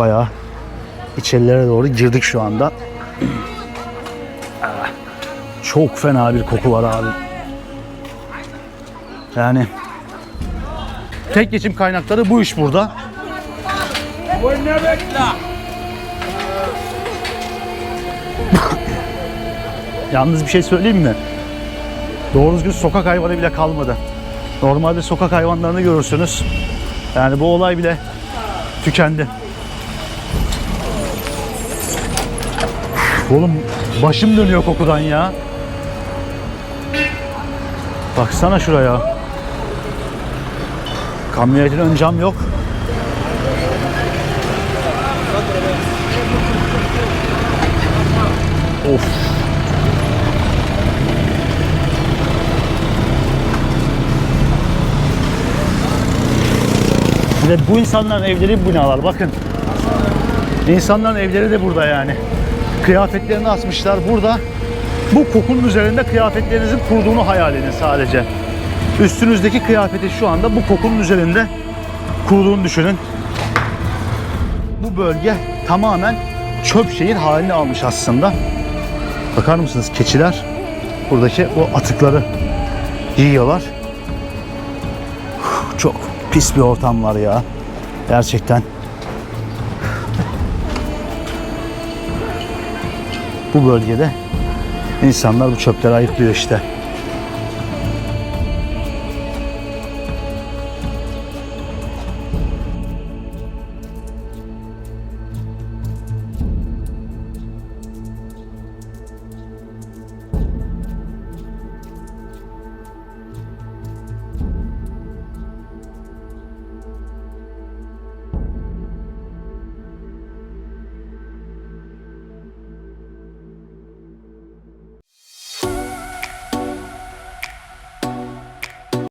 bayağı içerilere doğru girdik şu anda. Çok fena bir koku var abi. Yani tek geçim kaynakları bu iş burada. Yalnız bir şey söyleyeyim mi? Doğru düzgün sokak hayvanı bile kalmadı. Normalde sokak hayvanlarını görürsünüz. Yani bu olay bile tükendi. Oğlum başım dönüyor kokudan ya. Baksana şuraya. Kamyonetin ön cam yok. Of. Ve bu insanların evleri binalar bakın. İnsanların evleri de burada yani. Kıyafetlerini asmışlar burada. Bu kokunun üzerinde kıyafetlerinizin kurduğunu hayal edin sadece. Üstünüzdeki kıyafeti şu anda bu kokunun üzerinde kurduğunu düşünün. Bu bölge tamamen çöp şehir halini almış aslında. Bakar mısınız keçiler buradaki o atıkları yiyorlar. Çok pis bir ortam var ya. Gerçekten. Bu bölgede insanlar bu çöpleri ayıklıyor işte.